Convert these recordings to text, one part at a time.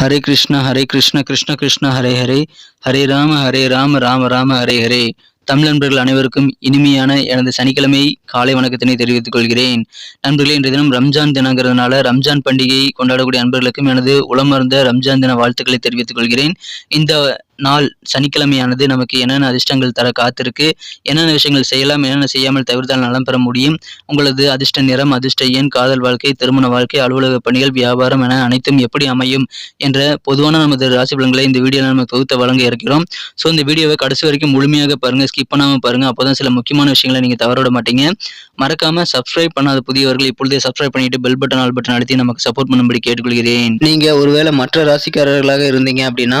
ஹரே கிருஷ்ணா ஹரே கிருஷ்ண கிருஷ்ண கிருஷ்ண ஹரே ஹரே. ஹரே ராம ஹரே ராம ராம ராம ஹரே ஹரே. தமிழ் நண்பர்கள் அனைவருக்கும் இனிமையான எனது சனிக்கிழமை காலை வணக்கத்தினை தெரிவித்துக் கொள்கிறேன். நண்பர்களே இன்றைய தினம் ரம்ஜான் தினங்கிறதுனால ரம்ஜான் பண்டிகையை கொண்டாடக்கூடிய நண்பர்களுக்கும் எனது உளமர்ந்த ரம்ஜான் தின வாழ்த்துக்களை தெரிவித்துக் கொள்கிறேன். இந்த நாள் சனிக்கிழமையானது நமக்கு என்னென்ன அதிர்ஷ்டங்கள் தர காத்திருக்கு என்னென்ன விஷயங்கள் செய்யலாம் என்னென்ன செய்யாமல் தவிர்த்தால் நலம் பெற முடியும். உங்களது அதிர்ஷ்ட நிறம் அதிர்ஷ்ட எண் காதல் வாழ்க்கை திருமண வாழ்க்கை அலுவலக பணிகள் வியாபாரம் என அனைத்தும் எப்படி அமையும் என்ற பொதுவான நமது ராசி பலன்களை இந்த வீடியோவில் நம்ம தொகுத்த வழங்க இருக்கிறோம். ஸோ இந்த வீடியோவை கடைசி வரைக்கும் முழுமையாக பாருங்க ஸ்கிப் பண்ணாமல் பாருங்க. அப்போதான் சில முக்கியமான விஷயங்களை நீங்கள் தவற விட மாட்டீங்க. மறக்காம சப்ஸ்கிரைப் பண்ணாத புதியவர்கள் இப்பொழுதே சப்ஸ்கிரைப் பண்ணிட்டு பெல் பட்டன் ஆல் பட்டன் அழுத்தி நமக்கு சப்போர்ட் பண்ணும்படி கேட்டுக்கொள்கிறேன். நீங்க ஒருவேளை மற்ற ராசிக்காரர்களாக இருந்தீங்க அப்படின்னா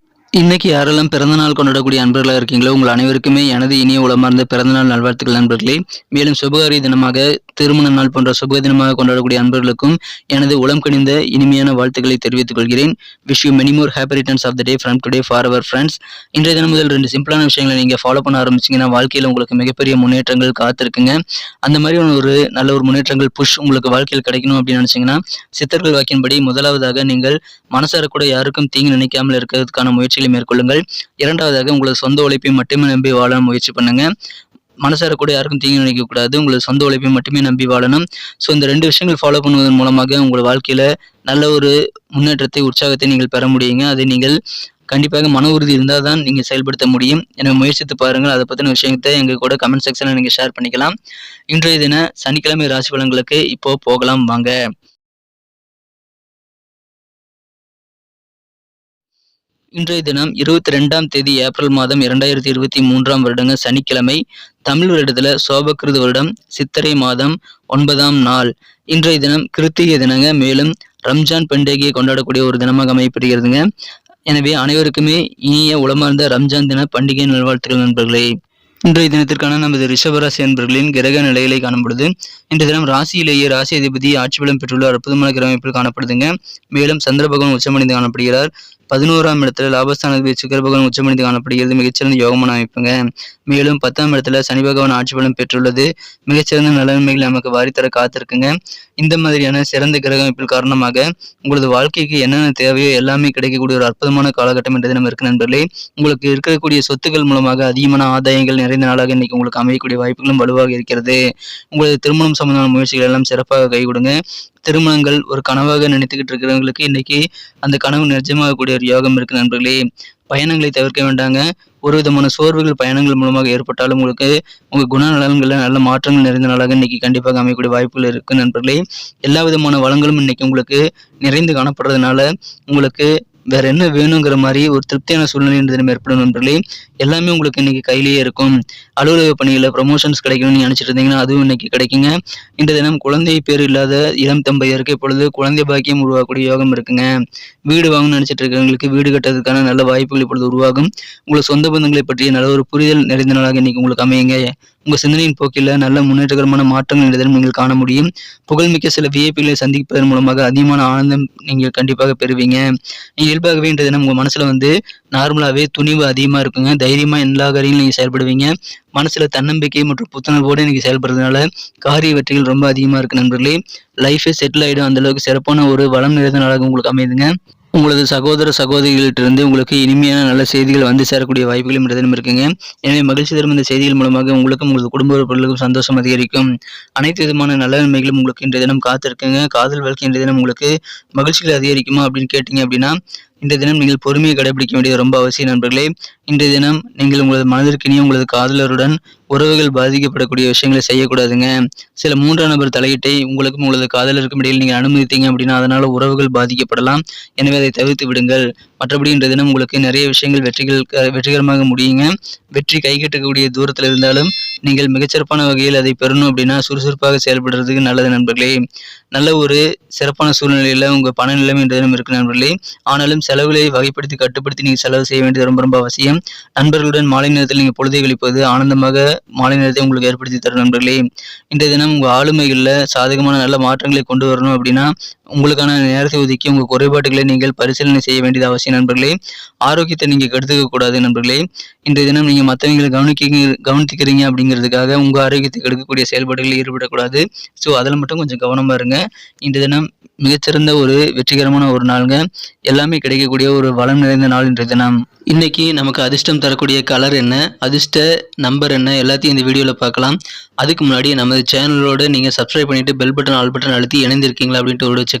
இன்னைக்கு யாரெல்லாம் பிறந்தநாள் கொண்டாடக்கூடிய அன்பர்களாக இருக்கீங்களோ உங்கள் அனைவருக்குமே எனது இனிய உளமார்ந்த பிறந்தநாள் நல்வாழ்த்துக்கள் நண்பர்களே. மேலும் சுபகாரி தினமாக திருமண நாள் போன்ற சுப தினமாக கொண்டாடக்கூடிய அன்பர்களுக்கும் எனது உளம் கணிந்த இனிமையான வாழ்த்துக்களை தெரிவித்துக் கொள்கிறேன். Wish you many more happy returns of the day from today for our friends இன்றைய தினம் முதல் ரெண்டு சிம்பிளான விஷயங்களை நீங்கள் ஃபாலோ பண்ண ஆரம்பிச்சிங்கன்னா வாழ்க்கையில் உங்களுக்கு மிகப்பெரிய முன்னேற்றங்கள் காத்திருக்குங்க. அந்த மாதிரியான ஒரு நல்ல ஒரு முன்னேற்றங்கள் புஷ் உங்களுக்கு வாழ்க்கையில் கிடைக்கணும் அப்படின்னு நினச்சிங்கன்னா சித்தர்கள் வாக்கின்படி முதலாவதாக நீங்கள் மனசார கூட யாருக்கும் தீங்கு நினைக்காமல் இருக்கிறதுக்கான முயற்சி முயற்சிகளை மேற்கொள்ளுங்கள். இரண்டாவதாக உங்களது சொந்த உழைப்பை மட்டுமே நம்பி வாழ முயற்சி பண்ணுங்க. மனசார கூட யாருக்கும் தீங்கு நினைக்கக்கூடாது உங்களது சொந்த உழைப்பை மட்டுமே நம்பி வாழணும். ஸோ இந்த ரெண்டு விஷயங்கள் ஃபாலோ பண்ணுவதன் மூலமாக உங்கள் வாழ்க்கையில் நல்ல ஒரு முன்னேற்றத்தை உற்சாகத்தை நீங்கள் பெற முடியுங்க. அதை நீங்கள் கண்டிப்பாக மன உறுதி இருந்தால் தான் நீங்கள் செயல்படுத்த முடியும். எனவே முயற்சித்து பாருங்கள். அதை பற்றின விஷயத்தை எங்கள் கூட கமெண்ட் செக்ஷனில் நீங்கள் ஷேர் பண்ணிக்கலாம். இன்றைய தின சனிக்கிழமை ராசி பலன்களுக்கு இப்போது போகலாம். வாங்க. இன்றைய தினம் இருபத்தி ரெண்டாம் தேதி ஏப்ரல் மாதம் இரண்டாயிரத்தி இருபத்தி மூன்றாம் வருடங்க சனிக்கிழமை தமிழ் வருடத்துல சோபகிருத வருடம் சித்திரை மாதம் ஒன்பதாம் நாள். இன்றைய தினம் கிருத்திகை தினங்க மேலும் ரம்ஜான் பண்டிகையை கொண்டாடக்கூடிய ஒரு தினமாக அமையப்படுகிறதுங்க. எனவே அனைவருக்குமே இனிய உளமார்ந்த ரம்ஜான் தின பண்டிகை நல்வாழ்த்துக்கள் நண்பர்களே. இன்றைய தினத்திற்கான நமது ரிஷபராசி என்பர்களின் கிரக நிலைகளை காணப்படுது இன்றைய தினம் ராசியிலேயே ராசி அதிபதி ஆட்சி பலம் பெற்றுள்ள அற்புதமான கிரக அமைப்பில் காணப்படுதுங்க. மேலும் சந்திர பகவான் உச்சமடைந்து காணப்படுகிறார். பதினோராம் இடத்துல லாபஸ்தானத்தில் சுக்கர பகவான் உச்சமடைந்து காணப்படுகிறது. மிகச்சிறந்த யோகமான அமைப்புங்க. மேலும் பத்தாம் இடத்துல சனி பகவான் ஆட்சி பலம் பெற்றுள்ளது. மிகச்சிறந்த நலன்மைகள் நமக்கு வாரித்தர காத்திருக்குங்க. இந்த மாதிரியான சிறந்த கிரக அமைப்பில் காரணமாக உங்களது வாழ்க்கைக்கு என்னென்ன தேவையோ எல்லாமே கிடைக்கக்கூடிய ஒரு அற்புதமான காலகட்டம் என்றது நம்ம இருக்கு நண்பர்களே. உங்களுக்கு இருக்கக்கூடிய சொத்துக்கள் மூலமாக அதிகமான ஆதாயங்கள் நிறைந்த நாளாக இன்னைக்கு உங்களுக்கு அமையக்கூடிய வாய்ப்புகளும் வலுவாக இருக்கிறது. உங்களது திருமணம் சம்பந்தமான முயற்சிகள் எல்லாம் சிறப்பாக கைகொடுங்க. திருமணங்கள் ஒரு கனவாக நினைத்துக்கிட்டு இருக்கிறவங்களுக்கு இன்னைக்கு அந்த கனவு நிஜமாகக்கூடிய ஒரு யோகம் இருக்கு நண்பர்களே. பயணங்களை தவிர்க்க வேண்டாங்க. ஒரு விதமான சோர்வுகள் பயணங்கள் மூலமாக ஏற்பட்டாலும் உங்களுக்கு உங்க குணநலன்களில் நல்ல மாற்றங்கள் நிறைந்த நாளாக இன்னைக்கு கண்டிப்பாக அமையக்கூடிய வாய்ப்புகள் இருக்கு நண்பர்களே. எல்லா விதமான வளங்களும் இன்னைக்கு உங்களுக்கு நிறைந்து காணப்படுறதுனால உங்களுக்கு வேற என்ன வேணுங்கிற மாதிரி ஒரு திருப்தியான சூழ்நிலை என்ற தினம் ஏற்படும் நண்பர்களே. எல்லாமே உங்களுக்கு இன்னைக்கு கையிலேயே இருக்கும். அலுவலக பணியில் ப்ரமோஷன்ஸ் கிடைக்கணும்னு நினைச்சிட்டு இருந்தீங்கன்னா அதுவும் இன்னைக்கு கிடைக்குங்க. இந்த தினம் குழந்தை பேர் இல்லாத இளம் தம்பையருக்கு இப்பொழுது குழந்தை பாக்கியம் உருவாகக்கூடிய யோகம் இருக்குங்க. வீடு வாங்கணும்னு நினைச்சிட்டு இருக்கிறவங்களுக்கு வீடு கட்டுறதுக்கான நல்ல வாய்ப்புகள் இப்பொழுது உருவாகும். உங்களுக்கு சொந்த பந்தங்களை பற்றிய நல்ல ஒரு புரிதல் நிறைந்த நாளாக இன்னைக்கு உங்களுக்கு அமையுங்க. உங்க சிந்தனையின் போக்கில் நல்ல முன்னேற்றகரமான மாற்றங்கள் இந்த நீங்கள் காண முடியும். புகழ்மிக்க சில விஐபிகளை சந்திப்பதன் மூலமாக அதிகமான ஆனந்தம் நீங்கள் கண்டிப்பாக பெறுவீங்க. இயல்பாகவே இன்றைய தினம் உங்க மனசுல வந்து நார்மலாகவே துணிவு அதிகமாக இருக்குங்க. தைரியமா எல்லா காரியங்களும் நீங்கள் செயல்படுவீங்க. மனசுல தன்னம்பிக்கை மற்றும் புத்துணர்வோடு நீங்கள் செயல்படுறதுனால காரிய வெற்றிகள் ரொம்ப அதிகமாக இருக்கு நண்பர்களே. லைஃபே செட்டில் ஆகிடும் அந்தளவுக்கு சிறப்பான ஒரு வளம் நிறைந்த நாளாக உங்களுக்கு அமையுதுங்க. உங்களது சகோதர சகோதரிகளிட்டிருந்து உங்களுக்கு இனிமையான நல்ல செய்திகள் வந்து சேரக்கூடிய வாய்ப்புகளும் இந்த தினம் இருக்குங்க. எனவே மகிழ்ச்சி தரும் இந்த செய்திகள் மூலமாக உங்களுக்கும் உங்களது குடும்ப உறுப்பினர்களுக்கும் சந்தோஷம் அதிகரிக்கும். அனைத்து விதமான நல்ல நன்மைகளும் உங்களுக்கு இன்றைய தினம் காத்திருக்குங்க. காதல் வாழ்க்கை இன்றைய தினம் உங்களுக்கு மகிழ்ச்சிகள் அதிகரிக்குமா அப்படின்னு கேட்டிங்க அப்படின்னா இன்றைய தினம் நீங்கள் பொறுமையை கடைபிடிக்க வேண்டியது ரொம்ப அவசியம் நண்பர்களே. இன்றைய தினம் நீங்கள் உங்களது மனதிற்கினிய உங்களது காதலருடன் உறவுகள் பாதிக்கப்படக்கூடிய விஷயங்களை செய்யக்கூடாதுங்க. சில மூன்றாம் நபர் தலையீட்டை உங்களுக்கும் உங்களது காதலருக்கும் இடையில் நீங்கள் அனுமதித்தீங்க அப்படின்னா அதனால உறவுகள் பாதிக்கப்படலாம். எனவே அதை தவிர்த்து விடுங்கள். மற்றபடி இன்றைய தினம் உங்களுக்கு நிறைய விஷயங்கள் வெற்றிகள் வெற்றிகரமாக முடியுங்க. வெற்றி கைகட்டக்கூடிய தூரத்தில் இருந்தாலும் நீங்கள் மிகச்சிறப்பான வகையில் அதை பெறணும் அப்படின்னா சுறுசுறுப்பாக செயல்படுறதுக்கு நல்லது நண்பர்களே. நல்ல ஒரு சிறப்பான சூழ்நிலையில் உங்கள் பண நிலைமை இன்றைய தினம் இருக்கு நண்பர்களே. ஆனாலும் செலவுகளை வகைப்படுத்தி கட்டுப்படுத்தி நீங்கள் செலவு செய்ய வேண்டியது ரொம்ப ரொம்ப அவசியம். நண்பர்களுடன் மாலை நேரத்தில் நீங்கள் பொழுதை கழிப்பது ஆனந்தமாக மாலை நேரத்தை உங்களுக்கு ஏற்படுத்தி தரும் நண்பர்களே. இன்றைய தினம் உங்கள் ஆளுமைகளில் சாதகமான நல்ல மாற்றங்களை கொண்டு வரணும் அப்படின்னா உங்களுக்கான நேரத்தை ஒதுக்கி உங்கள் குறைபாடுகளை நீங்கள் பரிசீலனை செய்ய வேண்டியது அவசியம் நண்பர்களே. ஆரோக்கியத்தை நீங்கள் கெடுத்துக்க கூடாது நண்பர்களே. இன்றைய தினம் நீங்கள் மற்றவங்களை கவனிக்க கவனித்துக்கிறீங்க அப்படிங்கிறதுக்காக உங்கள் ஆரோக்கியத்தை கெடுக்கக்கூடிய செயல்பாடுகளில் ஈடுபடக்கூடாது. ஸோ அதில் மட்டும் கொஞ்சம் கவனமாக இருங்க. இன்றைய தினம் மிகச்சிறந்த ஒரு வெற்றிகரமான ஒரு நாளுங்க. எல்லாமே கிடைக்கக்கூடிய ஒரு வளம் நிறைந்த நாள் இன்றைய தினம். இன்னைக்கு நமக்கு அதிர்ஷ்டம் தரக்கூடிய கலர் என்ன? அதிர்ஷ்ட நம்பர் என்ன? எல்லாத்தையும் இந்த வீடியோவில் பார்க்கலாம். அதுக்கு முன்னாடி நமது சேனலோட நீங்கள் சப்ஸ்கிரைப் பண்ணிட்டு பெல் பட்டன் ஆல் பட்டன் அழுத்தி இணைந்திருக்கீங்களா அப்படின்ட்டு ஒரு செக்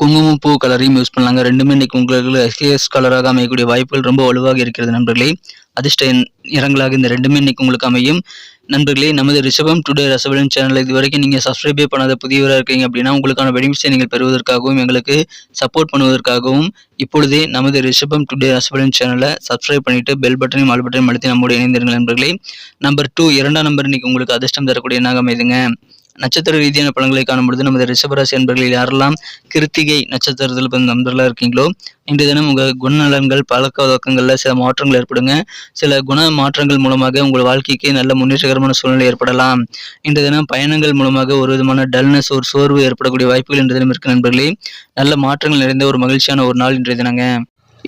குங்குமம் பூ கலரையும் யூஸ் பண்ணலாங்க. ரெண்டுமே இன்னைக்கு உங்களுக்கு எஸ்கேஎஸ் கலராக அமையக்கூடிய வாய்ப்புகள் ரொம்ப வலுவாக இருக்கிறது நண்பர்களே. அதிர்ஷ்ட நிறங்களாக இந்த ரெண்டுமே இன்னைக்கு உங்களுக்கு அமையும். நண்பர்களே நமது ரிஷபம் டுடே ரசபலன் சேனல் இது வரைக்கும் நீங்கள் சப்ஸ்கிரைபே பண்ணாத புதியவராக இருக்கீங்க அப்படின்னா உங்களுக்கான பெனிஃபிட்ஸை நீங்கள் பெறுவதற்காகவும் எங்களுக்கு சப்போர்ட் பண்ணுவதற்காகவும் இப்பொழுதே நமது ரிஷபம் டுடே ரசபலன் சேனலை சப்ஸ்கிரைப் பண்ணிவிட்டு பெல் பட்டனையும் ஆல் பட்டனையும் அழுத்தி நம்மோடு இணைந்திருங்கள் நண்பர்களே. நம்பர் டூ இரண்டாம் நம்பர் இன்னைக்கு உங்களுக்கு அதிர்ஷ்டம் தரக்கூடிய என்னாக அமைதுங்க. நட்சத்திர ரீதியான பலன்களை காணும்பொழுது நமது ரிஷபராசி என்பர்களில் யாரெல்லாம் கிருத்திகை நட்சத்திரத்தில் பிறந்த நண்பர்களாக இருக்கீங்களோ இன்றைய தினம் உங்கள் குணநலன்கள் பழக்க வழக்கங்களில் சில மாற்றங்கள் ஏற்படுங்க. சில குண மாற்றங்கள் மூலமாக உங்கள் வாழ்க்கைக்கு நல்ல முன்னேற்றகரமான சூழ்நிலை ஏற்படலாம். இன்றைய தினம் பயணங்கள் மூலமாக ஒரு விதமான டல்னஸ் ஒரு சோர்வு ஏற்படக்கூடிய வாய்ப்புகள் இன்றைய தினம் இருக்கு நண்பர்களே. நல்ல மாற்றங்கள் நிறைந்த ஒரு மகிழ்ச்சியான ஒரு நாள் இன்றைய தினங்க.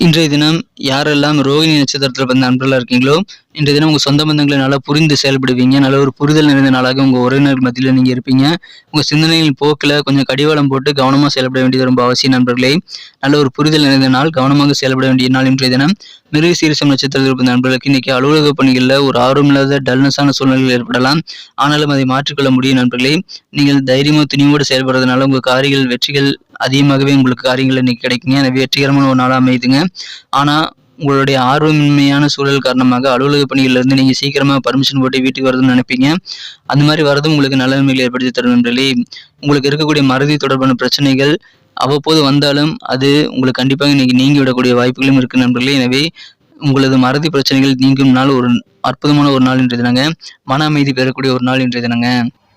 இன்றைய தினம் யாரெல்லாம் ரோகிணி நட்சத்திரத்தில் பிறந்த நண்பர்களாக இருக்கீங்களோ இன்றைய தினம் உங்கள் சொந்த பந்தங்களை நல்லா புரிந்து செயல்படுவீங்க. நல்ல ஒரு புரிதல் நிறைந்த நாளாக உங்கள் உறவினர் மத்தியில் நீங்கள் இருப்பீங்க. உங்கள் சிந்தனைகளின் போக்கில் கொஞ்சம் கடிவாளம் போட்டு கவனமாக செயல்பட வேண்டியது ரொம்ப அவசியம் நண்பர்களே. நல்ல ஒரு புரிதல் நிறைந்த நாள் கவனமாக செயல்பட வேண்டிய நாள் இன்றைய தினம். மிருக சீரிசம் நட்சத்திரத்தில் பிறந்த நண்பர்களுக்கு இன்னைக்கு அலுவலக பணிகளில் ஒரு ஆர்வமில்லாத டல்னஸான சூழ்நிலைகள் ஏற்படலாம். ஆனாலும் அதை மாற்றிக்கொள்ள முடியும் நண்பர்களே. நீங்கள் தைரியமாக துணிவோடு செயல்படுறதுனால உங்கள் காரியங்கள் வெற்றிகள் அதிகமாகவே உங்களுக்கு காரியங்கள் இன்னைக்கு கிடைக்குங்க. எனவே வெற்றிகரமான ஒரு நாளாக அமையுதுங்க. ஆனால் உங்களுடைய ஆர்வமின்மையான சூழல் காரணமாக அலுவலக பணிகளிலிருந்து நீங்கள் சீக்கிரமாக பர்மிஷன் போட்டு வீட்டுக்கு வரதுன்னு நினைப்பீங்க. அந்த மாதிரி வரதும் உங்களுக்கு நல்ல நன்மைகளை ஏற்படுத்தி தரும் நண்பர்களே. உங்களுக்கு இருக்கக்கூடிய மறதி தொடர்பான பிரச்சனைகள் அவ்வப்போது வந்தாலும் அது உங்களுக்கு கண்டிப்பாக இன்னைக்கு நீங்கி விடக்கூடிய வாய்ப்புகளும் இருக்குது நண்பர்களே. எனவே உங்களது மறதி பிரச்சனைகள் நீங்கும் நாள் ஒரு அற்புதமான ஒரு நாள் இன்றைய தினங்க. மன அமைதி பெறக்கூடிய ஒரு நாள் இன்றைய தினங்க.